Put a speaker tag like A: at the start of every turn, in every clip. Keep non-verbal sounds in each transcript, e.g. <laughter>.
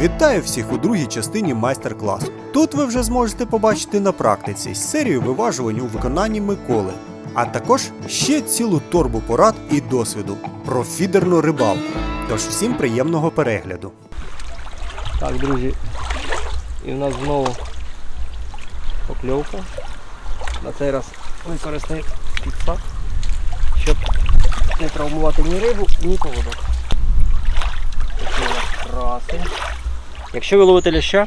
A: Вітаю всіх у другій частині майстер-класу. Тут ви вже зможете побачити на практиці серію виважувань у виконанні Миколи, а також ще цілу торбу порад і досвіду про фідерну рибалку. Тож всім приємного перегляду.
B: Так, друзі, і в нас знову покльовка. На цей раз використаю підсак, щоб не травмувати ні рибу, ні поводок. Красень. Якщо ви ловите ляща,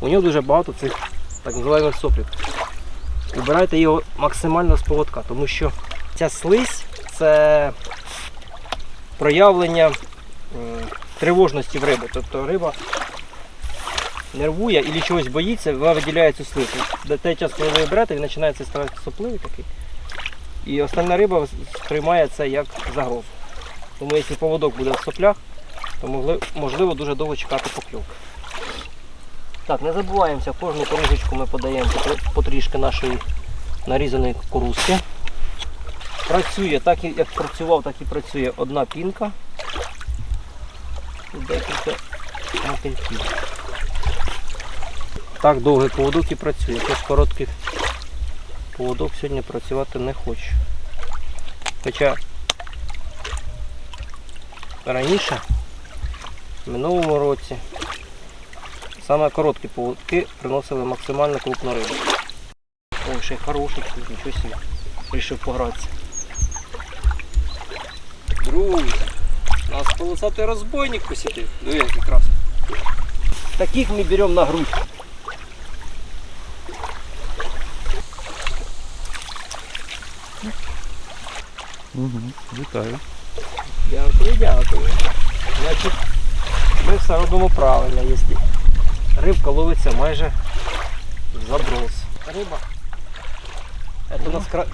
B: у нього дуже багато цих так називаємо соплів. Убирайте його максимально з поводка, тому що ця слизь це проявлення тривожності в риби. Тобто риба нервує і чогось боїться, вона виділяє цю слизь. До час, коли ви її берете, він починається ставати сопливий такий. І остальна риба сприймає це як загрозу. Тому якщо поводок буде в соплях, то можливо дуже довго чекати покльовки. Так, не забуваємося, в кожну корижечку ми подаємо потрішки нашої нарізаної кукурузки. Працює так, як працював, так і працює одна пінка і декілька мотильків. Так довгий поводок і працює. Тож короткий поводок сьогодні працювати не хочу. Хоча раніше, в минулому році, саме короткі поводки приносили максимально крупну рибу. Ой, ще й хороший, нічого собі. Рішив погратися. Друзі, у нас полосатий розбойник посидів. Диви, який крас. Таких ми беремо на грудь.
C: Угу, Вітаю.
B: Дякую, дякую. Значить, ми все робимо правильно, якщо рибка ловиться майже в заброс. Риба. Це у нас кра-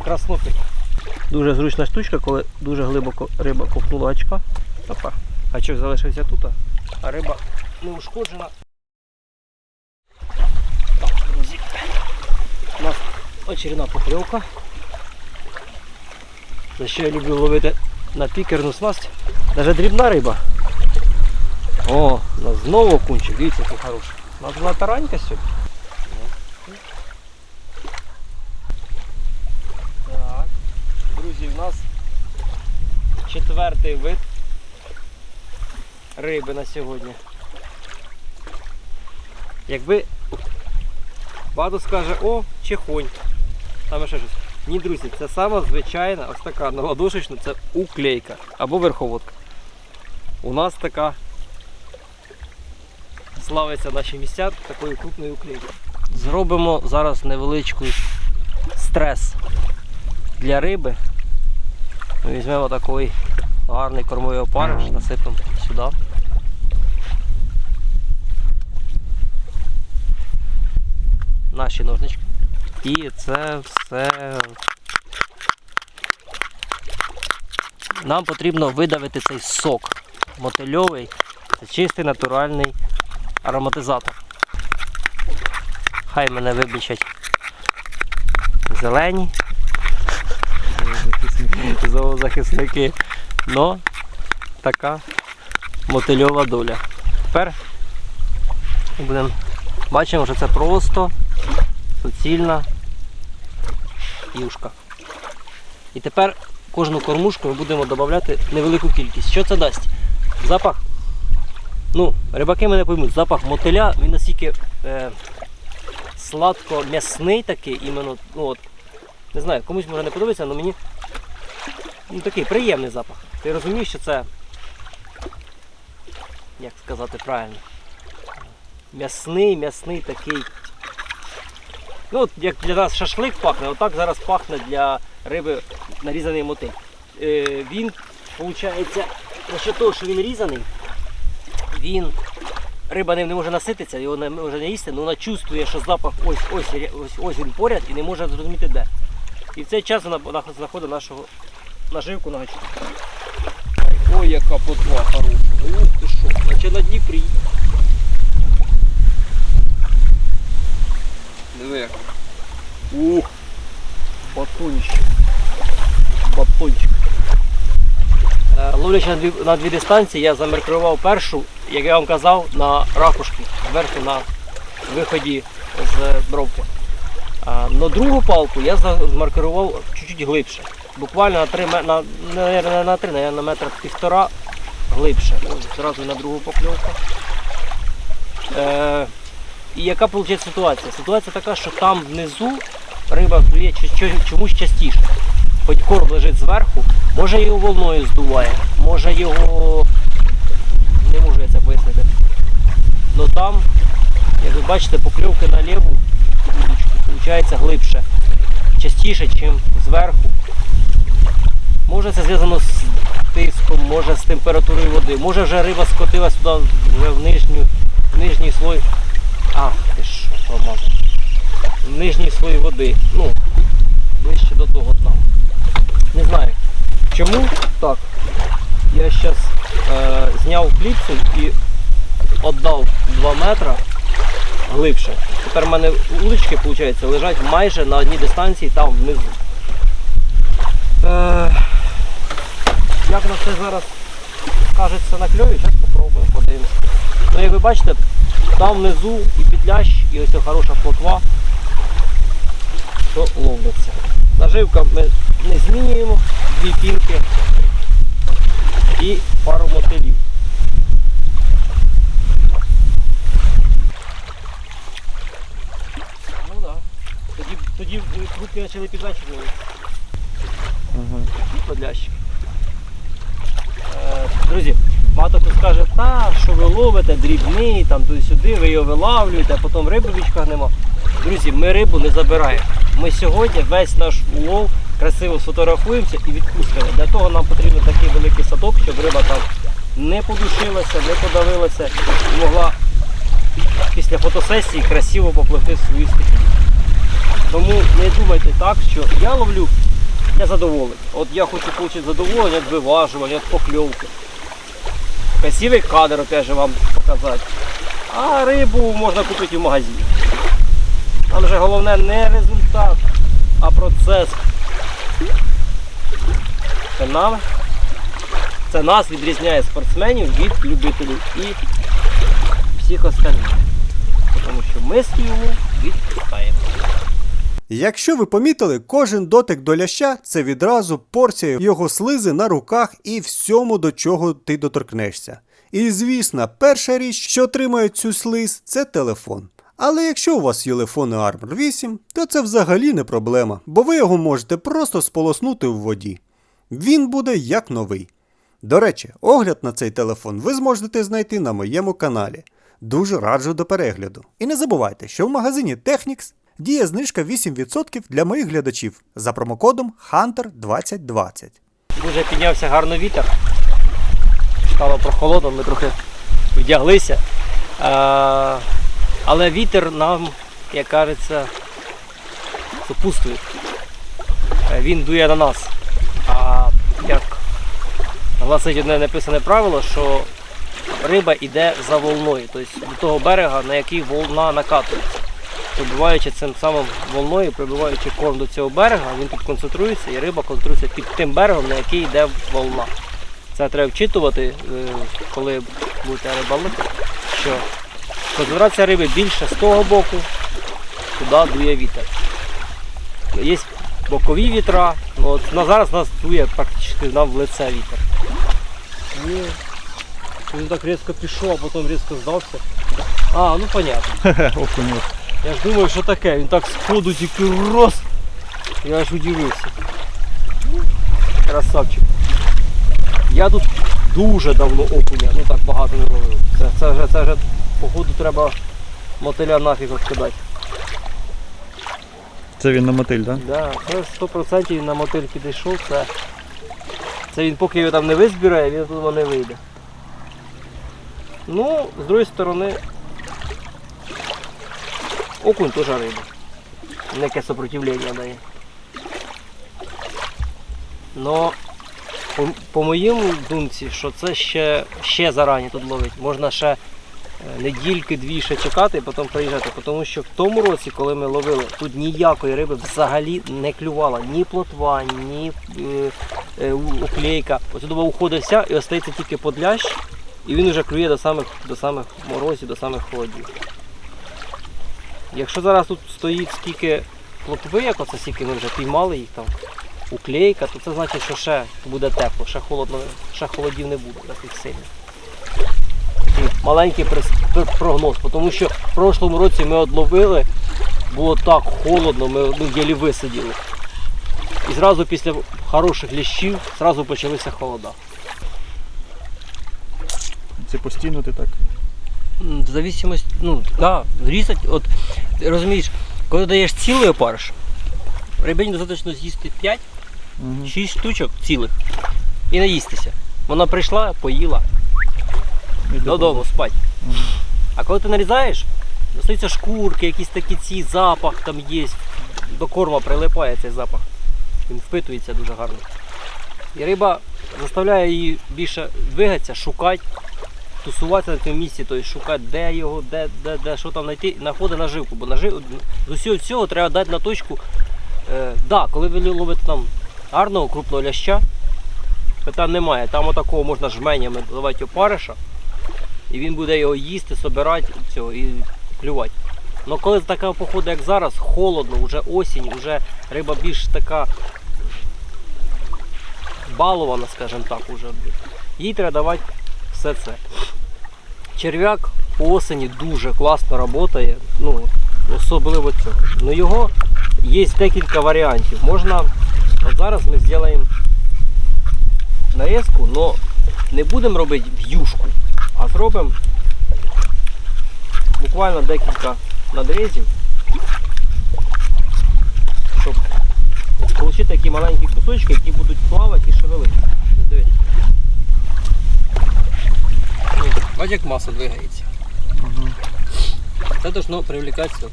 B: Дуже зручна штучка, коли дуже глибоко риба ковтнула очка. Опа. Гачок залишився тут, а риба не ушкоджена. Так, друзі. У нас очередна покльовка. За що я люблю ловити на пікерну снасть. Навіть дрібна риба. О, нас знову окунчик, дивіться, який хороший. У нас була таранька сьогодні. Так. Друзі, у нас четвертий вид риби на сьогодні. Якби багато скаже, о, чехонь. Там ще щось. Ні, друзі, це сама звичайна, ось така наладушечна, це уклейка або верховодка. У нас така славиться наші місця такою крупною уклейкою. Зробимо зараз невеличкий стрес для риби. Ми візьмемо такий гарний кормовий опариш, насипемо сюди. Наші ножнички. І це все. Нам потрібно видавити цей сок мотильовий. Це чистий натуральний ароматизатор. Хай мене вибачать зелені зоозахисники. Но така мотильова доля. Тепер будемо бачимо, що це просто суцільна юшка. І тепер кожну кормушку ми будемо додавати невелику кількість. Що це дасть? Запах. Ну, рибаки мене поймуть, запах мотиля, він настільки е, сладко-м'ясний такий, іменно, ну от, не знаю, комусь може не подобається, але мені ну, такий приємний запах. Ти розумієш, що це, як сказати правильно, м'ясний, м'ясний такий Ну, от як для нас шашлик пахне, отак зараз пахне для риби нарізаний мотиль. Е, він, виходить, за того, що він різаний, він, риба не може насититися, його не може не їсти, але вона чувствує, що запах ось, ось, ось, ось він поряд і не може зрозуміти де. І в цей час вона знаходить нашого наживку на гачку. Ой, яка потва хороша. Ух ти що, наче на Дніпрі. Диви як. Ух, батончик. Батончик. Е, Ловлячи на дві, дистанції, я замаркував першу, як я вам казав, на ракушки, зверху на виході з бровки. На другу палку я за- змаркував чуть-чуть глибше. Буквально на 3 на, на, на 3, на метр півтора глибше. Зразу на другу покльовку. Е, і яка виходить ситуація? Ситуація така, що там внизу риба чи- чомусь частіше. Хоч корм лежить зверху, може його волною здуває, може його. Не можу я це пояснити. Ну там, як ви бачите, покльовки на ліву виходить глибше, частіше, ніж зверху. Може це зв'язано з тиском, може з температурою води, може вже риба скотила сюди вже в, нижню, в нижній слой. Ах, ти що, промазав. Нижній слой води. Ну, ближче до того дна. Не знаю. Чому так? Я зараз е, зняв кліпсу і віддав 2 метри глибше. Тепер в мене удочки, виходить, лежать майже на одній дистанції там внизу. Е, як на це зараз кажеться на кльові, зараз спробуємо, подивимося. Ну, як ви бачите, там внизу і підлящ, і ось ця хороша плотва, що ловляться. Наживка ми не змінюємо, дві пінки і пару мотилів. Ну так. Да. Тоді, тоді руки почали підвечувати. І подлящик. Е, Друзі, багато хто скаже, та, що ви ловите, дрібний, там туди-сюди, ви його вилавлюєте, а потім риби в річках нема. Друзі, ми рибу не забираємо. Ми сьогодні весь наш улов красиво сфотографуємося і відпустимо. Для того нам потрібен такий великий садок, щоб риба там не подушилася, не подавилася і могла після фотосесії красиво попливти в свою стихію. Тому не думайте так, що я ловлю для задоволення. От я хочу отримати задоволення від виважування, від покльовки. Красивий кадр опять же вам показати. А рибу можна купити в магазині. Там же головне не результат, а процес. Це нам, це нас відрізняє спортсменів від любителів і всіх остальних. Тому що ми улов відпускаємо.
A: Якщо ви помітили, кожен дотик до ляща це відразу порція його слизи на руках і всьому, до чого ти доторкнешся. І звісно, перша річ, що отримає цю слиз, це телефон. Але якщо у вас є телефон Armor 8, то це взагалі не проблема, бо ви його можете просто сполоснути в воді. Він буде як новий. До речі, огляд на цей телефон ви зможете знайти на моєму каналі. Дуже раджу до перегляду. І не забувайте, що в магазині Technics діє знижка 8% для моїх глядачів за промокодом HUNTER2020.
B: Дуже піднявся гарно вітер. Стало прохолодно, ми трохи вдяглися. А, але вітер нам, як кажеться, супутствує. Е, Він дує на нас. А як гласить одне написане правило, що риба йде за волною, тобто до того берега, на який волна накатується. Прибиваючи цим самим волною, прибиваючи корм до цього берега, він тут концентрується і риба концентрується під тим берегом, на який йде волна. Це треба вчитувати, е, коли будете рибалити, що концентрація риби більше з того боку, туди дує вітер. Є бокові вітра, ну, от на зараз нас дує практично нам в лице вітер. Ні. Він так різко пішов, а потім різко здався. А, ну понятно. Я ж думаю, що таке, він так сходу тільки роз. Я аж удивився. Ну, Красавчик. Я тут дуже давно окуня, ну так багато не ловив. Це, це вже, це вже походу треба мотиля нафіг відкидати.
C: Це він на мотиль, так?
B: Да, це 100% на мотиль підійшов, це, це він поки його там не визбирає, він тут не вийде. Ну, з другої сторони, окунь теж риба. Неке сопротивлення дає. Но по, по моєму думці, що це ще, ще зарані тут ловить. Можна ще недільки-дві ще чекати і потім приїжджати. Тому що в тому році, коли ми ловили, тут ніякої риби взагалі не клювало. Ні плотва, ні е, е, уклейка. Отсюди уходить вся і остається тільки подлящ, і він вже клює до самих, до самих морозів, до самих холодів. Якщо зараз тут стоїть скільки плотви, як оце скільки ми вже піймали їх там, уклейка, то це значить, що ще буде тепло, ще холодно, ще холодів не буде таких сильних. Такий маленький прогноз, тому що в прошлому році ми одловили, було так холодно, ми ну, єлі висиділи. І зразу після хороших ліщів зразу почалися холода.
C: Це постійно ти так.
B: В зависимості, ну, да, різати, от, розумієш, коли даєш цілий опариш, рибині достатньо з'їсти 5
C: Угу.
B: 6 штучок цілих і наїстися. Вона прийшла, поїла, додому спать. А коли ти нарізаєш, остаються шкурки, якісь такі ці, запах там є, до корма прилипає цей запах. Він впитується дуже гарно. І риба заставляє її більше двигатися, шукати, тусуватися на цьому місці, тобто шукати, де його, де, де, де що там знайти, знаходить наживку. Бо нажив... з усього цього треба дати на точку. Е, да, коли ви ловите там гарного крупного ляща, питань немає. Там отакого можна жменями давати опариша, і він буде його їсти, собирати цього, і клювати. Ну коли така похода, як зараз, холодно, вже осінь, вже риба більш така балована, скажімо так, уже. їй треба давати все це. Черв'як по осені дуже класно працює, ну, особливо цього. Ну його є декілька варіантів. Можна, от зараз ми зробимо нарізку, але не будемо робити в'юшку, а зробимо буквально декілька надрізів, щоб отримати такі маленькі кусочки, які будуть плавати і шевелитися. Ось, Бачиш, як маса двигається.
C: Угу.
B: Це должно привлекати.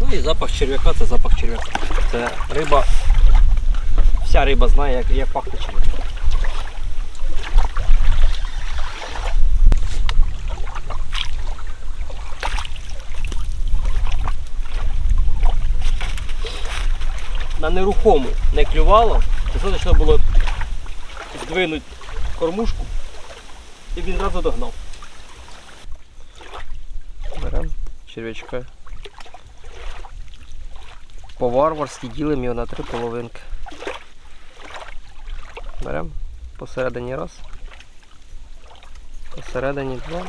B: Ну і запах черв'яка це запах черв'яка. Це риба. Вся риба знає, як, як пахне черв'як. На нерухому не клювало, достатньо було здвинути кормушку і він одразу догнав. Беремо черв'ячка. По-варварськи ділимо його на три половинки. Беремо посередині раз. Посередині два.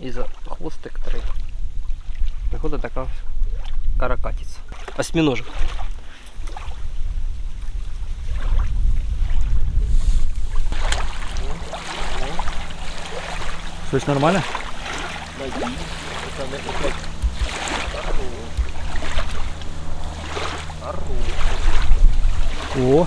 B: І за хвостик три. Виходить така каракатиця. Осьміножик.
C: Щось нормальне? О,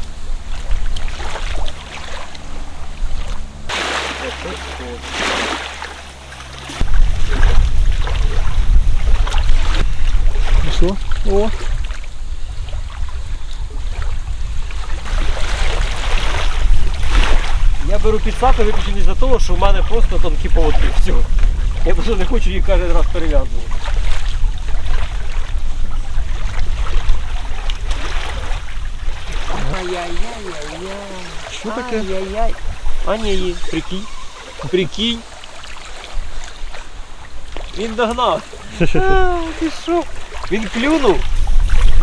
C: і що? О,
B: Я беру підсаку виключно за того, що в мене просто тонкі поводки. Все. Я просто не хочу їх кожен раз перев'язувати.
C: що таке?
B: Ай-яй-яй. А ні, є. Прикинь. Прикинь. Він догнав. А, ти що? Він клюнув.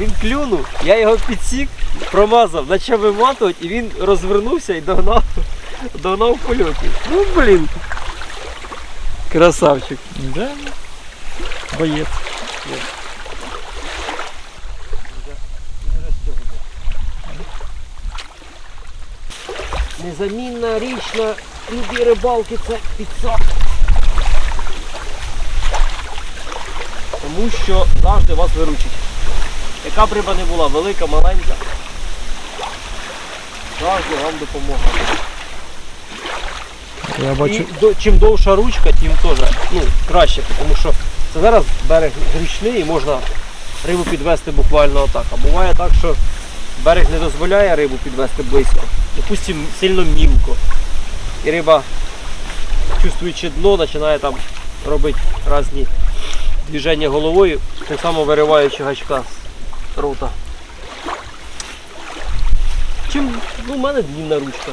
B: Він клюнув. Я його підсік, промазав, почав виматувати і він розвернувся і догнав. <laughs> Догнав польоті. Ну блін. Красавчик.
C: Да. Боєць.
B: Незамінна річ на любій рибалки це підсак. Тому що завжди вас виручить. Яка б риба не була, велика, маленька, завжди вам допомагає.
C: Я бачу.
B: І до, чим довша ручка, тим теж ну, краще, тому що це зараз берег зручний і можна рибу підвести буквально отак. А буває так, що берег не дозволяє рибу підвести близько, допустимо, сильно мілко. І риба, чувствуючи дно, починає там робити різні движення головою, тим самим вириваючи гачка з рота. Чим Ну, у мене длінна ручка.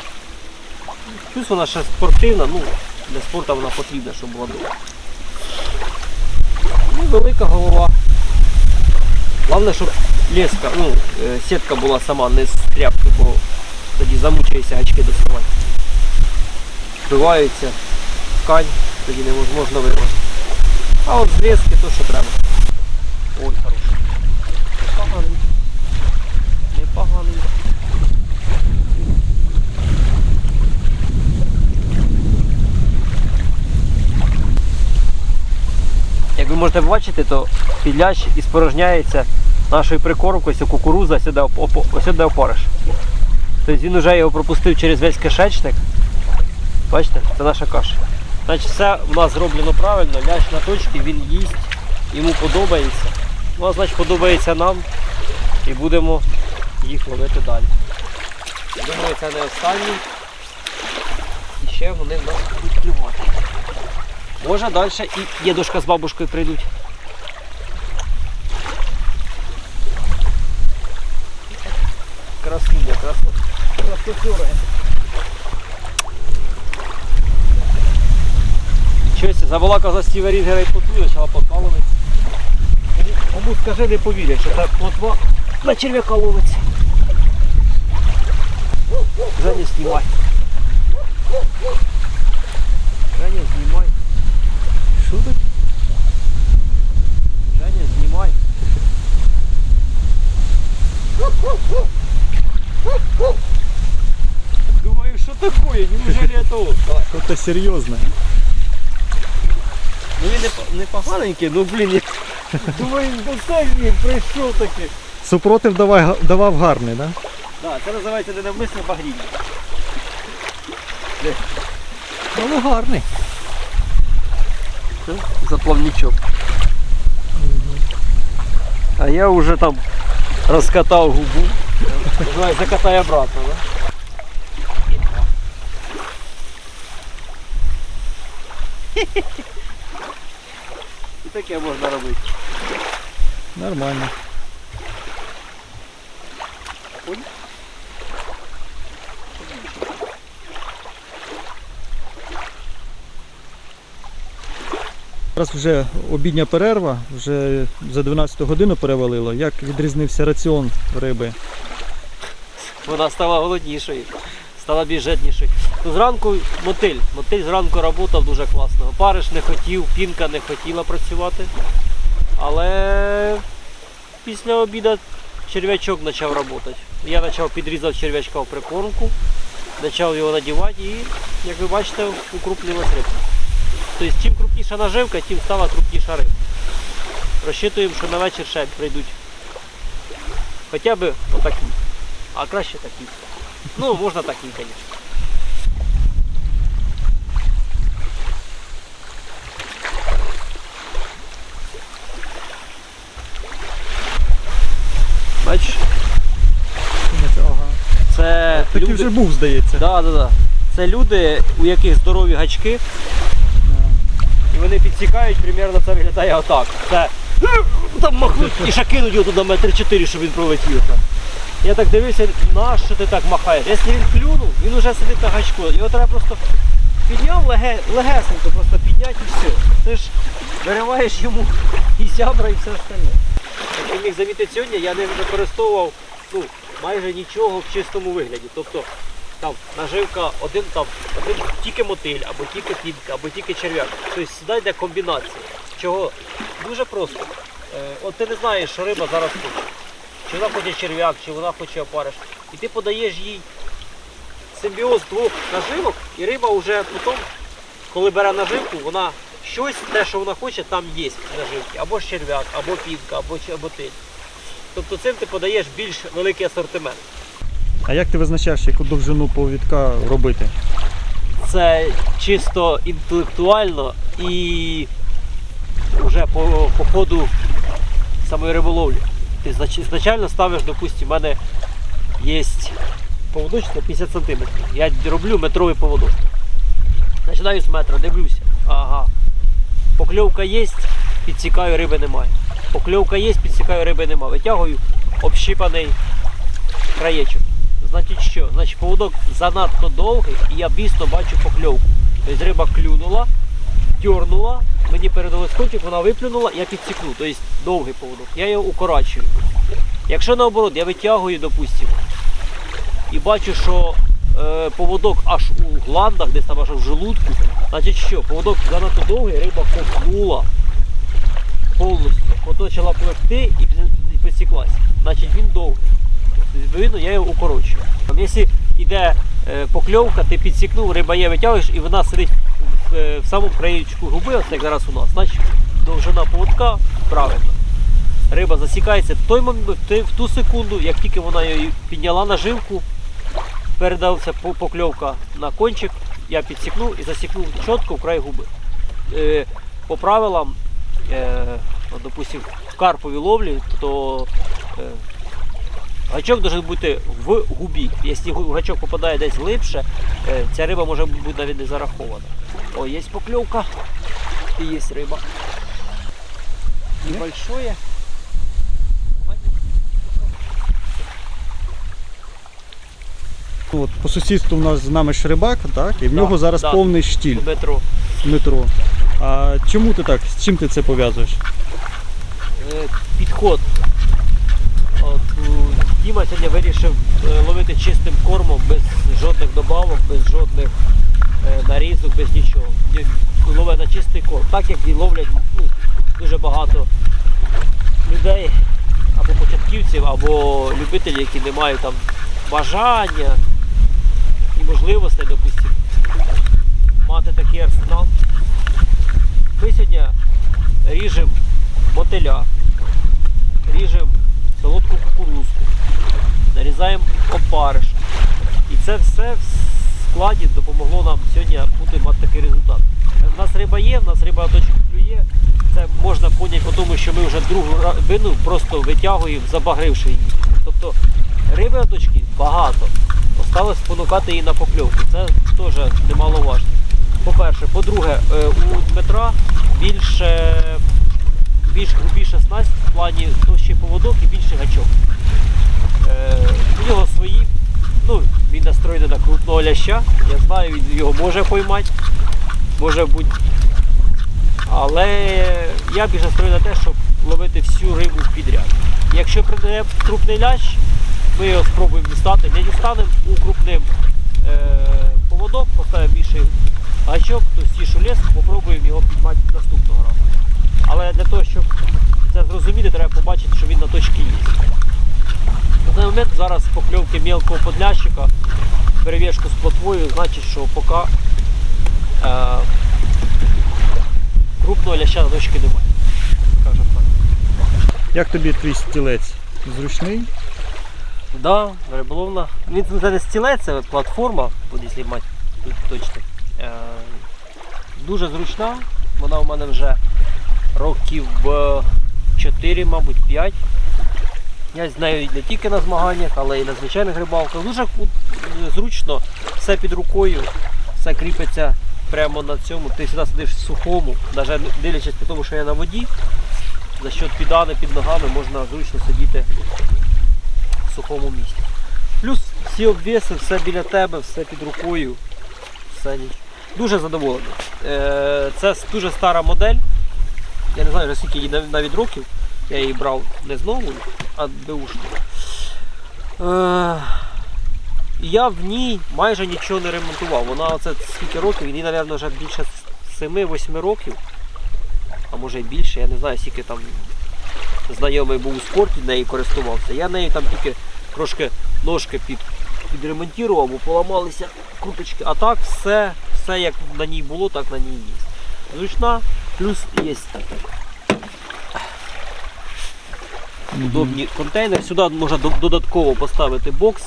B: Плюс вона ще спортивна, ну, для спорту вона потрібна, щоб була довга. Ну, велика голова. Головне, щоб леска, ну, е, сітка була сама, не з тряпки, бо тоді замучається гачки доставати. Вбиваються ткань, тоді невозможно вирвати. А от зрізки то, що треба. Ой, хороший. Непоганий. Непоганий. Як ви можете бачити, то підлящ і спорожняється нашою прикормкою, ось кукуруза сюди, сюди опориш. Тобто він вже його пропустив через весь кишечник. Бачите, це наша каша. Значить, все в нас зроблено правильно, лящ на точці, він їсть, йому подобається. Ну, а значить подобається нам і будемо їх ловити далі. Думаю, це не останній. І ще вони в нас будуть клювати. Може далі і дідушка з бабушкою прийдуть. Красуня, красно. Краснотюра. Щось забалакав за Стіва Рінгера і плотву, почала подкалувати. Кому скажи, не повірять, що та плотва на черв'яка ловиться. Женя, знімай. Женя, знімай.
C: Що так?
B: Женя, знімай. Думаю, що таке? Неужели это он?
C: Що-то серйозне.
B: Ну він не, не поганенький, ну блін, я... думаю, це він прийшов таки.
C: Супротив давай, давав гарний, так? Да?
B: Да, це називається ненавмисне багріння.
C: Але гарний.
B: Заплавничок. А я вже там розкатав губу. Закатай обратно, да? І таке можна робити.
C: Нормально. Зараз вже обідня перерва, вже за 12 годину перевалило. Як відрізнився раціон риби?
B: Вона стала голоднішою, стала більш жаднішою. Ну, зранку мотиль. Мотиль зранку працював дуже класно. Париш не хотів, пінка не хотіла працювати. Але після обіду черв'ячок почав працювати. Я почав підрізати черв'ячка в прикормку, почав його надівати і, як ви бачите, укруплювалась рибка. Тобто чим крупніша наживка, тим стала крупніша риба. Розчитуємо, що на вечір ще прийдуть хоча б отакі. А краще такі. Ну, звісно. Бачиш,
C: Ага.
B: це
C: Такий
B: люди...
C: вже був, здається.
B: Да, да, да. Це люди, у яких здорові гачки, і вони підсікають, примерно це виглядає отак. Це там махнуть і ще кинуть його туди метр чотири, щоб він пролетів. Я так дивився, на що ти так махаєш? Якщо він клюнув, він вже сидить на гачку. Його треба просто підняв леге, легесенько, просто підняти і все. Ти ж вириваєш йому і зябра, і все остальне. Як ви міг замітити сьогодні, я не використовував ну, майже нічого в чистому вигляді. Тобто там наживка один там, один тільки мотиль, або тільки підка, або тільки черв'як. Тобто сюди йде комбінація. Чого? Дуже просто. Е, от ти не знаєш, що риба зараз хоче. Чи вона хоче черв'як, чи вона хоче опариш. І ти подаєш їй симбіоз двох наживок, і риба вже потім, коли бере наживку, вона щось, те, що вона хоче, там є в наживці. Або ж черв'як, або підка, або, або тиль. Тобто цим ти подаєш більш великий асортимент.
C: А як ти визначаєш, яку довжину повідка робити?
B: це чисто інтелектуально і вже по, по ходу самої риболовлі. Ти изначально ставиш, допустим, в мене є поводочок на 50 см. Я роблю метровий поводок. Починаю з метра, дивлюся. Ага. Покльовка є, підсікаю, риби немає. Покльовка є, підсікаю, риби немає. Витягую общипаний краєчок. Значить що? Значить поводок занадто довгий і я бісно бачу покльовку. Тобто риба клюнула, дьорнула, мені передали кончик, вона виплюнула, я підсікну. Тобто довгий поводок. Я його укорачую. Якщо наоборот, я витягую, допустимо, і бачу, що е, поводок аж у гландах, десь там аж в желудку, значить що, поводок занадто довгий, риба ковтнула повністю, оточила пливти і посіклась. Значить він довгий. Відповідно, я його укорочую. Якщо йде е, покльовка, ти підсікнув, риба є, витягуєш і вона сидить в, е, в краєчку губи, от як зараз у нас, значить довжина поводка правильно. Риба засікається в той момент, в ту секунду, як тільки вона її підняла наживку, передався покльовка на кончик, я підсікнув і засікнув чітко в край губи. Е, по правилам, е, допустим, в карповій ловлі, то гачок має бути в губі. Якщо гачок попадає десь глибше, е, ця риба може бути навіть не зарахована. О, є покльовка і є риба. Небольшое.
C: От, по сусідству у нас з нами ж рибак, так? І в
B: Да,
C: нього зараз
B: да.
C: повний штіль
B: Метро.
C: метро. А чому ти так? З чим ти це пов'язуєш?
B: Е, підход. Діма сьогодні вирішив е, ловити чистим кормом, без жодних добавок, без жодних е, нарізок, без нічого. Ні- Ловить на чистий корм. Так як і ловлять ну, дуже багато людей, або початківців, або любителів, які не мають там бажання і можливостей, допустимо, мати такий арсенал. Ми сьогодні ріжемо мотиля, ріжемо солодку кукурузку, нарізаємо опариш. І це все в складі допомогло нам сьогодні бути мати такий результат. У нас риба є, в нас риба точку клює. Це можна поняти по тому, що ми вже другу рибину просто витягуємо, забагривши її. Тобто риби на точки багато. Осталось спонукати її на покльовку. Це теж немаловажно. По-перше, по-друге, е, у Дмитра більше більш грубіша снасть в плані товщий поводок і більший гачок. Е, у нього свої, ну, він настроєний на крупного ляща, я знаю, він його може поймати, може бути. Але я більш настроєний на те, щоб ловити всю рибу підряд. Якщо прийде крупний лящ, ми його спробуємо дістати, не дістанемо у крупним е, поводок, поставимо більший гачок, товстішу леску, попробуємо його підмати наступного разу. Але для того, щоб це зрозуміти, треба побачити, що він на точці є. На даний момент зараз покльовки мілкого подлящика, перев'язку з плотвою, значить, що поки е, крупного ляща на точці немає. Скажемо так.
C: Як тобі твій стілець? Зручний?
B: Да, риболовна. Він це не стілець, це платформа, от якщо мати тут точно. Е, дуже зручна. Вона у мене вже років е, 4, мабуть, 5. Я з нею не тільки на змаганнях, але й на звичайних рибалках. Дуже зручно, все під рукою, все кріпиться прямо на цьому. Ти завжди сидиш в сухому, навіть дивлячись по тому, що я на воді. За що підани під ногами можна зручно сидіти в сухому місці. Плюс всі обвіси, все біля тебе, все під рукою. Все. Дуже задоволений. Е, Це дуже стара модель. Я не знаю, скільки їй навіть років. Я її брав не з новою, а беушну. Е, я в ній майже нічого не ремонтував. Вона оце скільки років, їй, мабуть, вже більше 7-8 років, а може і більше, я не знаю, скільки там знайомий був у спорті, нею користувався. Я нею там тільки трошки ножки під, підремонтував, бо поламалися круточки. А так все, все як на ній було, так на ній є. Зручна, плюс є удобні контейнери. Сюди можна до- додатково поставити бокс,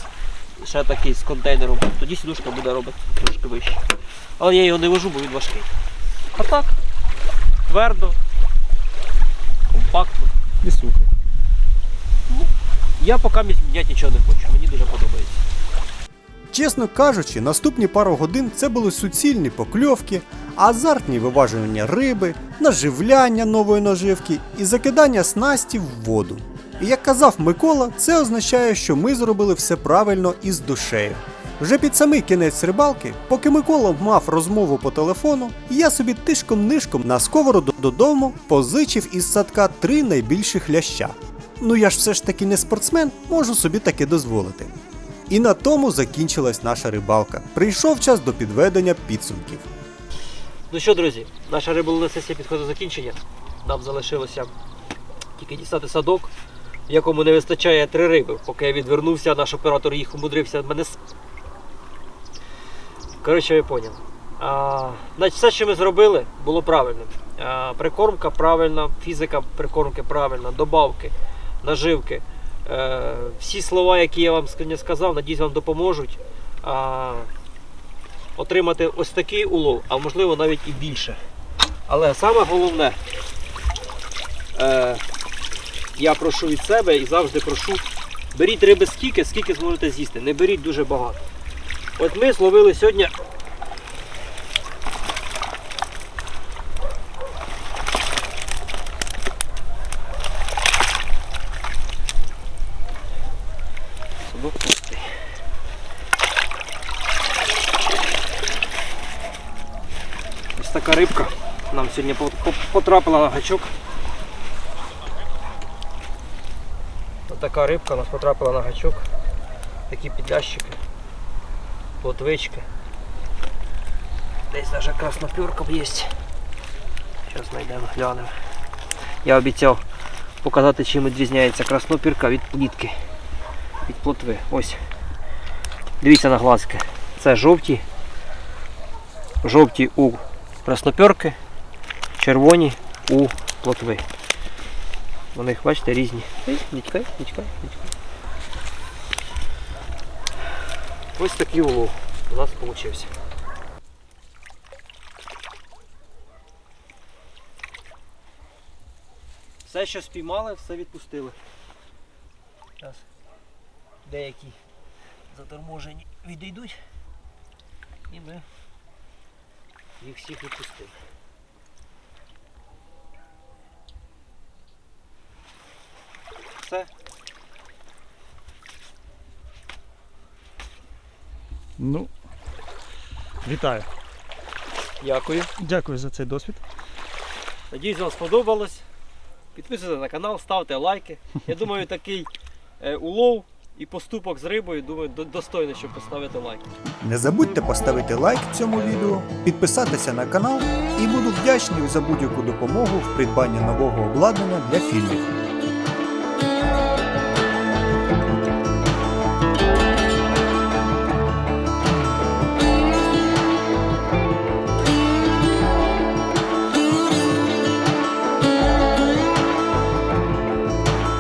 B: ще такий з контейнером. Тоді сідушка буде робити трошки вище. Але я його не вожу, бо він важкий. А так, твердо, компактно.
C: І сухо.
B: Я поки міняти нічого не хочу, мені дуже подобається.
A: Чесно кажучи, наступні пару годин це були суцільні покльовки, азартні виважування риби, наживляння нової наживки і закидання снасті в воду. І як казав Микола, це означає, що ми зробили все правильно і з душею. Вже під самий кінець рибалки, поки Микола мав розмову по телефону, я собі тишком-нишком на сковороду додому позичив із садка три найбільших ляща. Ну я ж все ж таки не спортсмен, можу собі таке дозволити. І на тому закінчилась наша рибалка. Прийшов час до підведення підсумків.
B: Ну що, друзі, наша риболовна сесія підходить до закінчення. Нам залишилося тільки дістати садок, в якому не вистачає три риби. Поки я відвернувся, наш оператор їх умудрився мене. Коротше, ви поняли. А, значить, все, що ми зробили, було правильно. А, прикормка правильна, фізика прикормки правильна, добавки, наживки. Е, всі слова, які я вам сказав, надіюсь, вам допоможуть. Отримати ось такий улов, а можливо навіть і більше. Але саме головне, е, я прошу від себе і завжди прошу, беріть риби скільки, скільки зможете з'їсти, не беріть дуже багато. От ми зловили сьогодні. Садок пустий. Ось така рибка нам сьогодні по- по- потрапила на гачок. Ось така рибка у нас потрапила на гачок. Такі підлящики, плотвички. Десь навіть красноперка є. Зараз знайдемо, глянемо. Я обіцяв показати, чим відрізняється краснопірка від плітки, від плотви. Ось. Дивіться на глазки. Це жовті. Жовті у красноперки, червоні у плотви. Вони, бачите, різні. Дідька, дідька, дідька. Ось такий улов у нас вийшов. Все, що спіймали, все відпустили. Зараз деякі заторможені відійдуть. І ми їх всіх відпустили. Все.
C: Ну, вітаю.
B: Дякую.
C: Дякую за цей досвід.
B: Надіюсь, вам сподобалось. Підписуйтесь на канал, ставте лайки. Я думаю, такий е, улов і поступок з рибою, думаю, до- достойно, щоб поставити лайк.
A: Не забудьте поставити лайк цьому відео, підписатися на канал і буду вдячний за будь-яку допомогу в придбанні нового обладнання для фільмів.